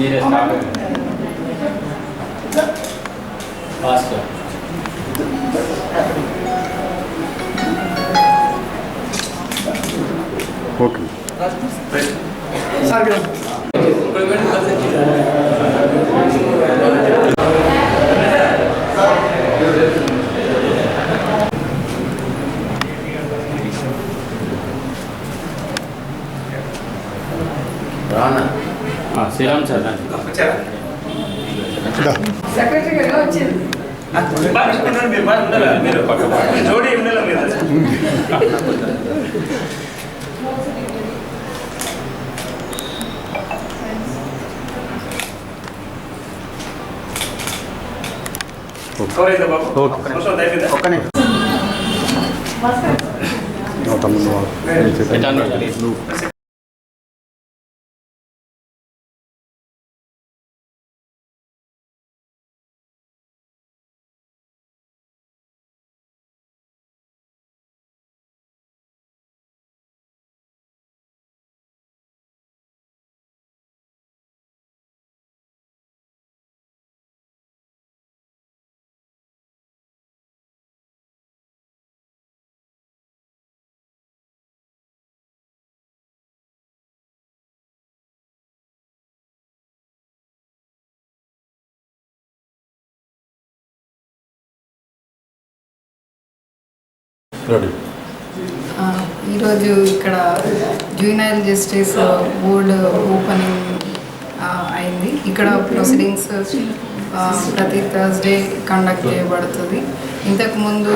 primeira tá etapa. Passa. Ok. Sabe? Primeiro, Sriram sir. Secretary గారు వచ్చింది జోడి okay. తమ్ముడు ఈరోజు ఇక్కడ జూనియర్ జస్టిస్ బోర్డు ఓపెనింగ్ అయింది. ఇక్కడ ప్రొసీడింగ్స్ ప్రతి థర్స్డే కండక్ట్ చేయబడుతుంది. ఇంతకుముందు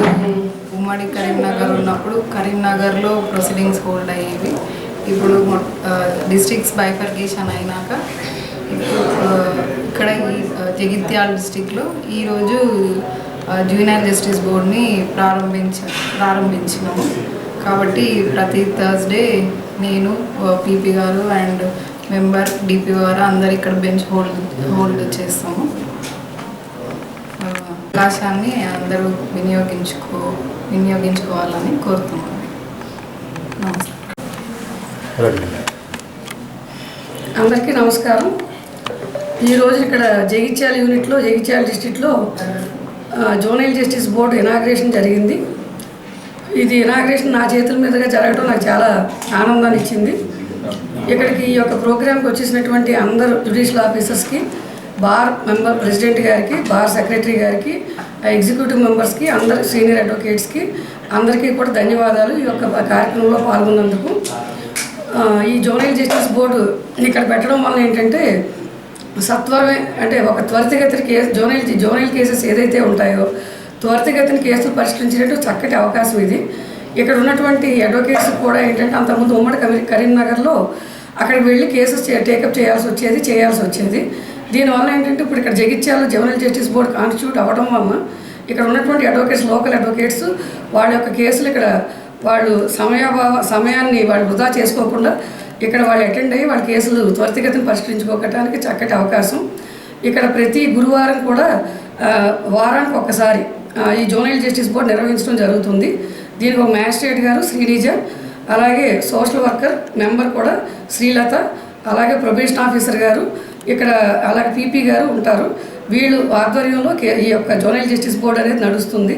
ఉమ్మడి కరీంనగర్ ఉన్నప్పుడు కరీంనగర్లో ప్రొసీడింగ్స్ హోల్డ్ అయ్యేవి. ఇప్పుడు డిస్ట్రిక్ట్స్ బైఫర్కేషన్ అయినాక ఇక్కడ ఈ జగిత్యాల డిస్టిక్లో ఈరోజు జూనియర్ జస్టిస్ బోర్డ్ని ప్రారంభించ ప్రారంభించినాము కాబట్టి ప్రతి థర్స్డే నేను పీపీ గారు అండ్ మెంబర్ డిపి గారు అందరు ఇక్కడ బెంచ్ హోల్డ్ హోల్డ్ చేస్తాము. అవకాశాన్ని అందరూ వినియోగించుకో వినియోగించుకోవాలని కోరుతున్నాను. అందరికీ నమస్కారం. ఈరోజు ఇక్కడ జగిత్యాల యూనిట్లో జగిత్యాల డిస్టిక్లో జోనల్ జస్టిస్ బోర్డు ఇనాగ్రేషన్ జరిగింది. ఇది ఇనాగ్రేషన్ నా చేతుల మీదుగా జరగడం నాకు చాలా ఆనందాన్ని ఇచ్చింది. ఇక్కడికి ఈ యొక్క ప్రోగ్రాంకి వచ్చేసినటువంటి అందరు జ్యుడిషియల్ ఆఫీసర్స్కి బార్ మెంబర్ ప్రెసిడెంట్ గారికి బార్ సెక్రటరీ గారికి ఎగ్జిక్యూటివ్ మెంబర్స్కి అందరు సీనియర్ అడ్వకేట్స్కి అందరికీ కూడా ధన్యవాదాలు ఈ యొక్క కార్యక్రమంలో పాల్గొన్నందుకు. ఈ జోనల్ జస్టిస్ బోర్డు ఇక్కడ పెట్టడం వల్ల ఏంటంటే సత్వరమే అంటే ఒక త్వరితగతిన కేసు జోనల్ జోనల్ కేసెస్ ఏదైతే ఉంటాయో త్వరితగతిన కేసులు పరిష్కరించినట్టు చక్కటి అవకాశం ఇది. ఇక్కడ ఉన్నటువంటి అడ్వకేట్స్ కూడా ఏంటంటే అంతకుముందు ఉమ్మడి కమీ కరీంనగర్లో అక్కడికి వెళ్ళి కేసెస్ టేకప్ చేయాల్సి వచ్చేది చేయాల్సి వచ్చేది. దీనివల్ల ఏంటంటే ఇప్పుడు ఇక్కడ Jagtial zonal justice board constitute అవ్వడం వల్ల ఇక్కడ ఉన్నటువంటి అడ్వకేట్స్ లోకల్ అడ్వకేట్స్ వాళ్ళ యొక్క కేసులు ఇక్కడ వాళ్ళు సమయాభావ సమయాన్ని వాళ్ళు వృధా చేసుకోకుండా ఇక్కడ వాళ్ళు అటెండ్ అయ్యి వాళ్ళ కేసులు త్వరితగతిని పరిష్కరించుకోవటానికి చక్కటి అవకాశం. ఇక్కడ ప్రతి గురువారం కూడా వారానికి ఒక్కసారి ఈ జోనల్ జస్టిస్ బోర్డు నిర్వహించడం జరుగుతుంది. దీనికి ఒక మ్యాజిస్ట్రేట్ గారు శ్రీనిజ అలాగే సోషల్ వర్కర్ మెంబర్ కూడా శ్రీలత అలాగే ప్రొబేషన్ ఆఫీసర్ గారు ఇక్కడ అలాగే పీపీ గారు ఉంటారు. వీళ్ళు ఆధ్వర్యంలో ఈ యొక్క జోనల్ జస్టిస్ బోర్డు అనేది నడుస్తుంది.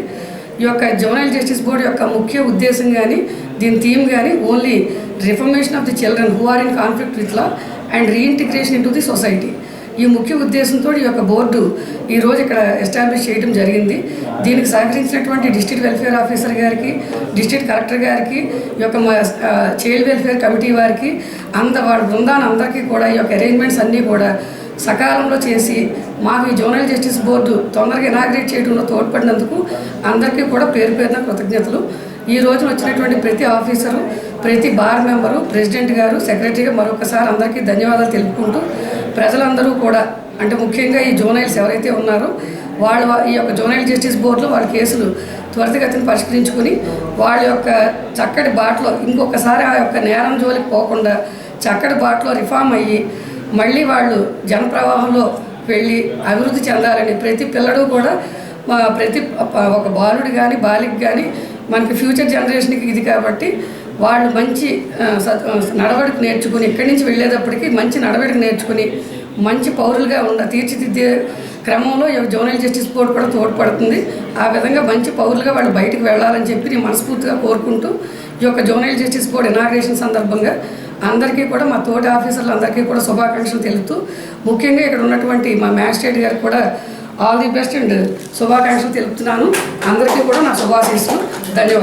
ఈ యొక్క జవనల్ జస్టిస్ బోర్డు యొక్క ముఖ్య ఉద్దేశం కానీ దీని థీమ్ కానీ only reformation of the children who are in conflict with law and reintegration into the society. ఈ ముఖ్య ఉద్దేశంతో ఈ యొక్క బోర్డు ఈ రోజు ఇక్కడ ఎస్టాబ్లిష్ చేయడం జరిగింది. దీనికి సహకరించినటువంటి డిస్ట్రిక్ట్ వెల్ఫేర్ ఆఫీసర్ గారికి డిస్ట్రిక్ట్ కలెక్టర్ గారికి ఈ యొక్క మా చైల్డ్ వెల్ఫేర్ కమిటీ వారికి అంద వాళ్ళ బృందాన్ని అందరికీ కూడా ఈ యొక్క అరేంజ్మెంట్స్ అన్నీ కూడా సకాలంలో చేసి మాకు ఈ జోనల్ జస్టిస్ బోర్డు తొందరగా ఇనాగ్రేట్ చేయడంలో తోడ్పడినందుకు అందరికీ కూడా పేరు పేరున కృతజ్ఞతలు. ఈ రోజున వచ్చినటువంటి ప్రతి ఆఫీసరు ప్రతి బార్ మెంబరు ప్రెసిడెంట్ గారు సెక్రటరీగా మరొకసారి అందరికీ ధన్యవాదాలు తెలుపుకుంటూ ప్రజలందరూ కూడా అంటే ముఖ్యంగా ఈ జోనైల్స్ ఎవరైతే ఉన్నారో వాళ్ళు ఈ యొక్క జోనైల్ జస్టిస్ బోర్డులో వాళ్ళ కేసులు త్వరితగతిని పరిష్కరించుకుని వాళ్ళ యొక్క చక్కటి బాటలో ఇంకొకసారి ఆ యొక్క నేరం జోలికి పోకుండా చక్కటి బాటలో రిఫార్మ్ అయ్యి మళ్ళీ వాళ్ళు జనప్రవాహంలో వెళ్ళి అభివృద్ధి చెందాలని ప్రతి పిల్లడు కూడా మా ప్రతి ఒక బాలుడు కానీ బాలిక కానీ మనకి ఫ్యూచర్ జనరేషన్కి ఇది కాబట్టి వాళ్ళు మంచి నడవడికి నడవడిక నేర్చుకుని ఇక్కడి నుంచి వెళ్ళేటప్పటికి మంచి నడవడిక నేర్చుకుని మంచి పౌరులుగా ఉండ తీర్చిదిద్దే క్రమంలో జోనల్ జస్టిస్ బోర్డు కూడా తోడ్పడుతుంది. ఆ విధంగా మంచి పౌరులుగా వాళ్ళు బయటకు వెళ్ళాలని చెప్పి నేను మనస్ఫూర్తిగా కోరుకుంటూ ఈ యొక్క జోనల్ జస్టిస్ బోర్డు ఇనాగ్రేషన్ సందర్భంగా అందరికీ కూడా మా తోటి ఆఫీసర్లు అందరికీ కూడా శుభాకాంక్షలు తెలుపుతూ ముఖ్యంగా ఇక్కడ ఉన్నటువంటి మా మ్యాజిస్ట్రేట్ గారికి కూడా ఆల్ ది బెస్ట్ అండ్ శుభాకాంక్షలు తెలుపుతున్నాను. అందరికీ కూడా నా శుభాశీస్సులు. ధన్యవాదాలు.